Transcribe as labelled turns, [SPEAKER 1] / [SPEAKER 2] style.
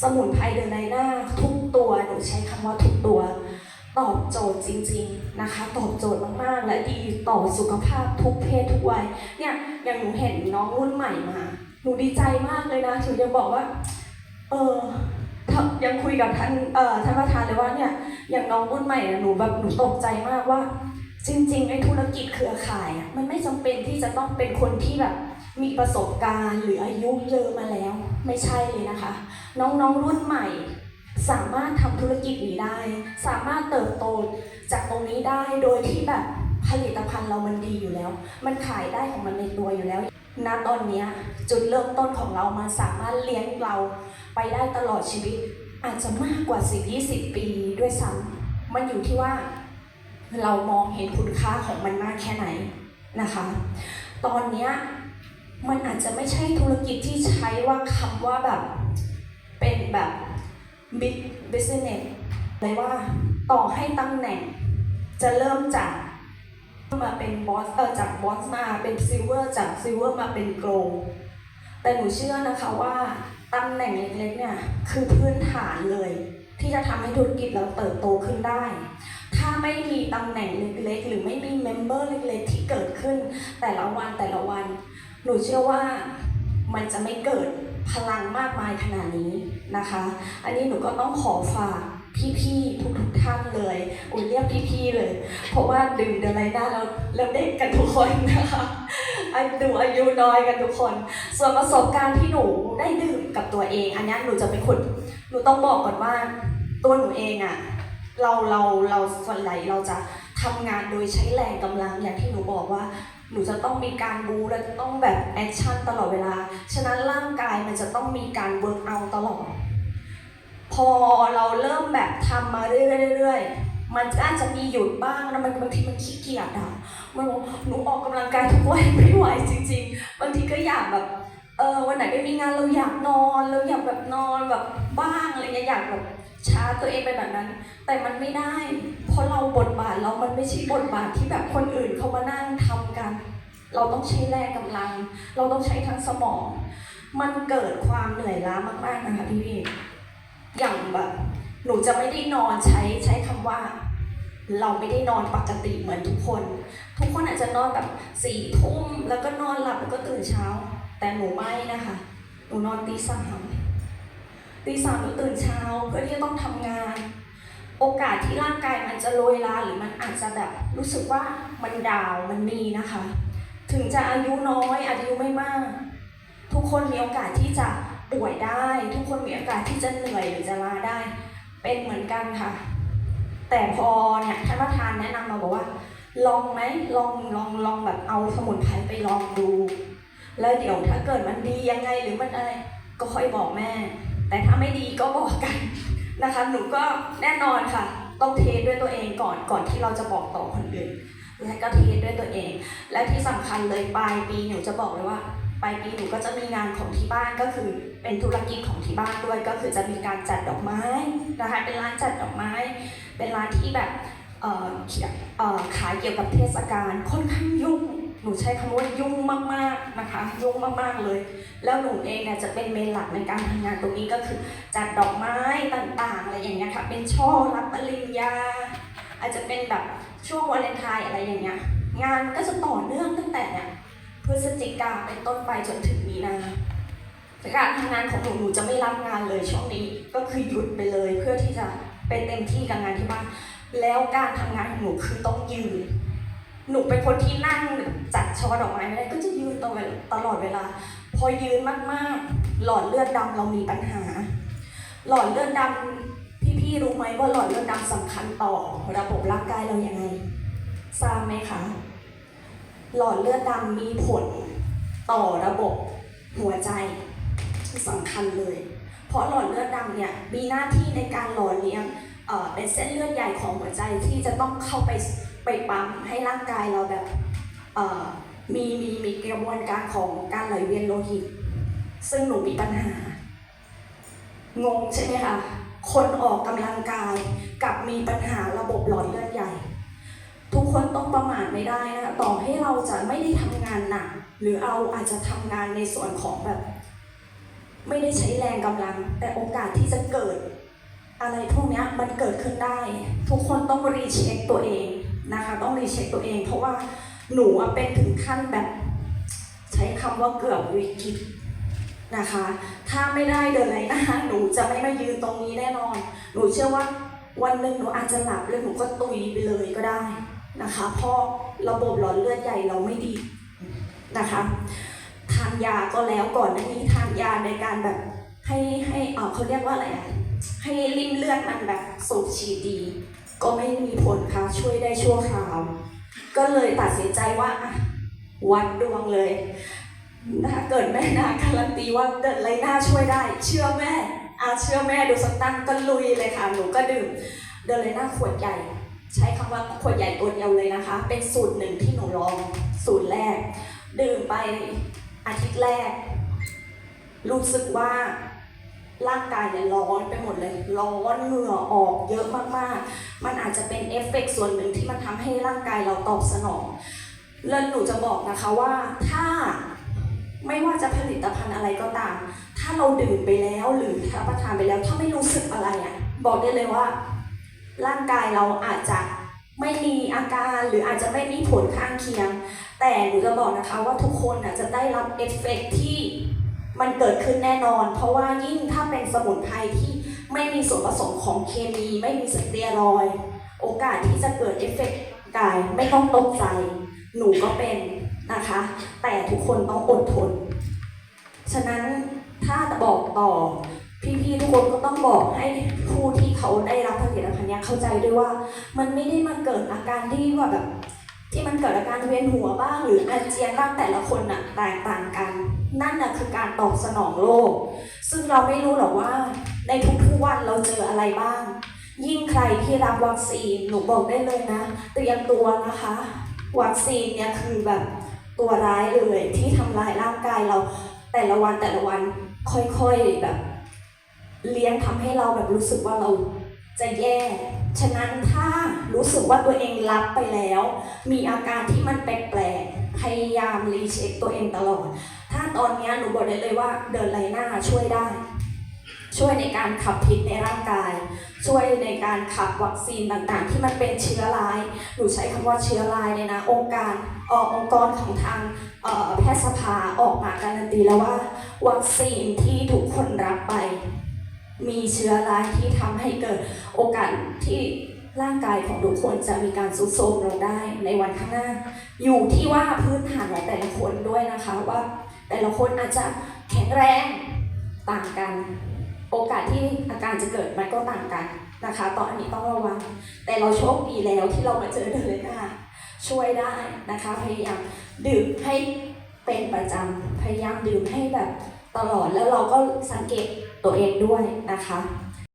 [SPEAKER 1] สมุนไพรเดินในหน้าทุกตัวหนูใช้คำว่าทุกตัว ตอบโจทย์จริง ๆนะคะ ตอบโจทย์มากๆ และดีต่อสุขภาพทุกเพศทุกวัยเนี่ยอย่างหนูเห็นน้องรุ่นใหม่มา หนูดีใจมากเลยนะถึงยังบอกว่า เออยังคุยกับท่านเอ่อท่านประธานเลยว่าเนี่ยอย่างน้องรุ่นใหม่หนูแบบหนูตกใจมากว่า จริงๆไอ้ธุรกิจเครือข่ายมันไม่จำเป็นที่จะต้องเป็นคนที่แบบ มีประสบการณ์หรืออายุเยอะมาแล้ว ไม่ใช่เลยนะคะ น้องๆรุ่นใหม่ สามารถทำธุรกิจนี้ได้ สามารถเติบโตจากตรงนี้ได้โดยที่แบบผลิตภัณฑ์เรามันดีอยู่แล้ว มันขายได้ของมันในตัวอยู่แล้วณตอนนี้จุดเริ่มต้นของเรามันสามารถเลี้ยงเราไปได้ตลอดชีวิต อาจจะมากกว่า 10 20 ปีด้วยซ้ำมันอยู่ที่ว่า เรามองเห็นคุณค่าของมันมากแค่ไหนนะคะ ตอนนี้ มันอาจจะไม่ใช่ธุรกิจที่ใช้ว่าคำว่าแบบเป็นแบบ big business เลยว่าต่อให้ตำแหน่ง จะเริ่มจากมาเป็นบอสเออจากบอสมาเป็นซิลเวอร์จากซิลเวอร์มาเป็นโกลแต่หนูเชื่อนะคะว่าตำแหน่งเล็กๆเนี่ยคือพื้นฐานเลย ที่จะทำให้ธุรกิจเราเติบโตขึ้นได้ ถ้าไม่มีตำแหน่งเล็กๆ หรือไม่มีเมมเบอร์เล็กๆ ที่เกิดขึ้นแต่ละวันแต่ละวัน หนูเชื่อว่ามันจะไม่เกิดพลังมากมายขนาดนี้นะคะ อันนี้หนูก็ต้องขอฝากพี่ๆทุกๆท่านเลยอุ้ยเรียกพี่ๆเลย เพราะว่าดื่มเดลัยด้าแล้วแล้วเด็กกันทุกคนนะคะอายุอายุน้อยกันทุกคน ส่วนประสบการณ์ที่หนูได้ดื่มกับตัวเอง อันนี้หนูจะเป็นคนหนูต้องบอกก่อนว่าตัวหนูเองอะเราเราเราส่วนใหญ่เราจะทำงานโดยใช้แรงกำลังอย่างที่หนูบอกว่า หนูจะต้องมีการบูและต้องแบบแอคชั่นตลอดเวลา ฉะนั้นร่างกายมันจะต้องมีการเวิร์กเอาตลอด พอเราเริ่มแบบทำมาเรื่อยๆมันอาจจะมีหยุดบ้างนะมันบางทีมันขี้เกียจอะมันหนูออกกำลังกายทุกวันไม่ไหวจริง ๆ บางทีก็อยากแบบเออวันไหนไม่มีงานเราอยากนอนเราอยากแบบนอนแบบบ้างอะไรเงี้ยอยากแบบชาร์จตัวเองไปแบบนั้น แต่มันไม่ได้ เพราะเรา มันไม่ใช่บทบาทที่แบบคนอื่นเขามานั่งทำกัน เราต้องใช้แรงกำลัง เราต้องใช้ทั้งสมอง มันเกิดความเหนื่อยล้ามากๆนะคะพี่พี่อย่างแบบหนูจะไม่ได้นอนใช้ใช้คำว่า เราไม่ได้นอนปกติเหมือนทุกคน ทุกคนอาจจะนอนแบบสี่ทุ่มแล้วก็นอนหลับแล้วก็ตื่นเช้า แต่หนูไม่นะคะ หนูนอนตีสามตีสามหนูตื่นเช้าเพื่อที่จะต้องทำงาน โอกาสที่ร่างกายมันจะโรยลาหรือมันอาจจะแบบรู้สึกว่ามันดาวมันมีนะคะ ถึงจะอายุน้อยอายุไม่มาก ทุกคนมีโอกาสที่จะป่วยได้ ทุกคนมีโอกาสที่จะเหนื่อยหรือจะลาได้ เป็นเหมือนกันค่ะ แต่พอเนี่ยท่านประธานแนะนำมาบอกว่า ลองไหมลองลองลองแบบเอาสมุนไพรไปลองดู แล้วเดี๋ยวถ้าเกิดมันดียังไงหรือมันอะไรก็ค่อยบอกแม่ แต่ถ้าไม่ดีก็บอกกัน นะคะ หนูก็แน่นอนค่ะ ต้องเทสด้วยตัวเองก่อนก่อนที่เราจะบอกต่อคนอื่นและก็เทสด้วยตัวเอง และที่สำคัญเลยปลายปีหนูจะบอกเลยว่าปลายปีหนูก็จะมีงานของที่บ้านก็คือเป็นธุรกิจของที่บ้านด้วย ก็คือจะมีการจัดดอกไม้นะคะเป็นร้านจัดดอกไม้ เป็นร้านที่แบบเขียเอ่อขายเกี่ยวกับเทศกาลค่อนข้างยุ่ง หนูใช้คำว่ายุ่งมากๆนะคะ ยุ่งมากๆเลย แล้วหนูเองเนี่ยจะเป็นเมนหลักในการทำงานตรงนี้ก็คือจัดดอกไม้ต่างๆ อะไรอย่างเงี้ยค่ะ เป็นช่อรับปริญญา อาจจะเป็นแบบช่วงวาเลนไทน์อะไรอย่างเงี้ย งานก็จะต่อเนื่องตั้งแต่เนี่ยพฤศจิกาเป็นต้นไปจนถึงมีนาการทำงานของหนูหนูจะไม่รับงานเลยช่วงนี้ก็คือหยุดไปเลยเพื่อที่จะไปเต็มที่กับงานที่บ้านแล้วการทำงานของหนูคือต้องยืน หนูเป็นคนที่นั่ง ช่อดอกไม้ไม่ได้ก็จะยืนตลอดตลอดเวลา พอยืนมากๆ หลอดเลือดดำเรามีปัญหา หลอดเลือดดำพี่ๆรู้ไหมว่าหลอดเลือดดำสำคัญต่อระบบร่างกายเราอยังไงทราบไหมคะหลอดเลือดดำมีผลต่อระบบหัวใจสำคัญเลย เพราะหลอดเลือดดำเนี่ยมีหน้าที่ในการหล่อเลี้ยงเป็นเส้นเลือดใหญ่ของหัวใจที่จะต้องเข้าไปไปปั๊มให้ร่างกายเราแบบ มีมีมีกระบวนการของการไหลเวียนโลหิต ซึ่งหนูมีปัญหา งงใช่ไหมคะคนออกกำลังกายกับมีปัญหาระบบหลอดเลือดใหญ่ ทุกคนต้องประมาทไม่ได้นะคะต่อให้เราจะไม่ได้ทำงานหนักหรือเราอาจจะทำงานในส่วนของแบบ ไม่ได้ใช้แรงกำลัง แต่โอกาสที่จะเกิด อะไรพวกนี้มันเกิดขึ้นได้ ทุกคนต้องรีเช็คตัวเองนะคะ ต้องรีเช็คตัวเอง เพราะว่า หนูเป็นถึงขั้นแบบใช้คำว่าเกือบวิกฤตนะคะ ถ้าไม่ได้เดินไรหน้าหนูจะไม่มายืนตรงนี้แน่นอน หนูเชื่อว่าวันหนึ่งหนูอาจจะหลับแล้วหนูก็ตุยไปเลยก็ได้นะคะเพราะระบบหลอดเลือดใหญ่เราไม่ดีนะคะทานยาก็แล้วก่อนหน้านี้ทานยาในการแบบให้ให้เออเขาเรียกว่าอะไรอะให้ริมเลือดมันแบบสูบฉีดดี ก็ไม่มีผลค่ะช่วยได้ชั่วคราว ก็เลยตัดสินใจว่าวัดดวงเลยถ้าเกิดแม่นาการันตีว่าเดินไรหน้าช่วยได้ เชื่อแม่อาเชื่อแม่ดูสตังค์ก็ลุยเลยค่ะหนูก็ดื่มเดินไรหน้าขวดใหญ่ ใช้คำว่าขวดใหญ่ตัวเดียวเลยนะคะ เป็นสูตรหนึ่งที่หนูลองสูตรแรก ดื่มไปอาทิตย์แรก รู้สึกว่า ร่างกายเนี่ยร้อนไปหมดเลย ร้อนเหงื่อออกเยอะมากๆ มันอาจจะเป็นเอฟเฟกต์ส่วนหนึ่งที่มันทำให้ร่างกายเราตอบสนองแล้วหนูจะบอกนะคะว่าถ้าไม่ว่าจะผลิตภัณฑ์อะไรก็ตาม ถ้าเราดื่มไปแล้วหรือรับประทานไปแล้ว ถ้าไม่รู้สึกอะไรอะ บอกได้เลยว่า ร่างกายเราอาจจะไม่มีอาการหรืออาจจะไม่มีผลข้างเคียง แต่หนูจะบอกนะคะว่าทุกคนน่ะจะได้รับเอฟเฟกต์ที่ มันเกิดขึ้นแน่นอน เพราะว่ายิ่งถ้าเป็นสมุนไพรที่ไม่มีส่วนผสมของเคมีไม่มีสเตียรอย โอกาสที่จะเกิดเอฟเฟกต์กายไม่ต้องตกใจ หนูก็เป็นนะคะ แต่ทุกคนต้องอดทน ฉะนั้นถ้าจะบอกต่อ พี่ๆทุกคนก็ต้องบอกให้ผู้ที่เขาได้รับผลิตภัณฑ์นี้เข้าใจด้วยว่า มันไม่ได้มาเกิดอาการที่ว่าแบบ ที่มันเกิดอาการเวียนหัวบ้าง หรืออาเจียนบ้างแต่ละคนน่ะแตกต่างกัน นั่นน่ะคือการตอบสนองโรคซึ่งเราไม่รู้หรอกว่า ในทุกๆวันเราเจออะไรบ้าง ยิ่งใครที่รับวัคซีนหนูบอกได้เลยนะ เตรียมตัวนะคะ วัคซีนเนี่ยคือแบบตัวร้ายเลยที่ทำลายร่างกายเราแต่ละวันแต่ละวันค่อยๆแบบ เลี้ยงทำให้เราแบบรู้สึกว่าเรา จะแย่ ฉะนั้นถ้ารู้สึกว่าตัวเองรับไปแล้ว มีอาการที่มันแปลกๆ พยายามรีเช็คตัวเองตลอด ถ้าตอนนี้หนูบอกได้เลยว่าเดินไลหน้าช่วยได้ ช่วยในการขับพิษในร่างกาย ช่วยในการขับวัคซีนต่างๆ ที่มันเป็นเชื้อร้าย หนูใช้คำว่าเชื้อร้ายเนี่ยนะ องค์การเอ่องค์กรของทางแพทยสภาออกมาการันตีแล้วว่า วัคซีนที่ทุกคนรับไป มีเชื้อร้ายที่ทำให้เกิดโอกาสที่ร่างกายของทุกคนจะมีการสุดโทรมลงได้ในวันข้างหน้า อยู่ที่ว่าพื้นฐานของแต่ละคนด้วยนะคะว่า แต่ละคนอาจจะแข็งแรงต่างกัน โอกาสที่อาการจะเกิดมันก็ต่างกันนะคะตอนนี้ต้องระวัง แต่เราโชคดีแล้วที่เรามาเจอเดลน่าช่วยได้นะคะ พยายามดื่มให้เป็นประจำพยายามดื่มให้แบบ ตลอดแล้วเราก็สังเกตตัวเองด้วยนะคะ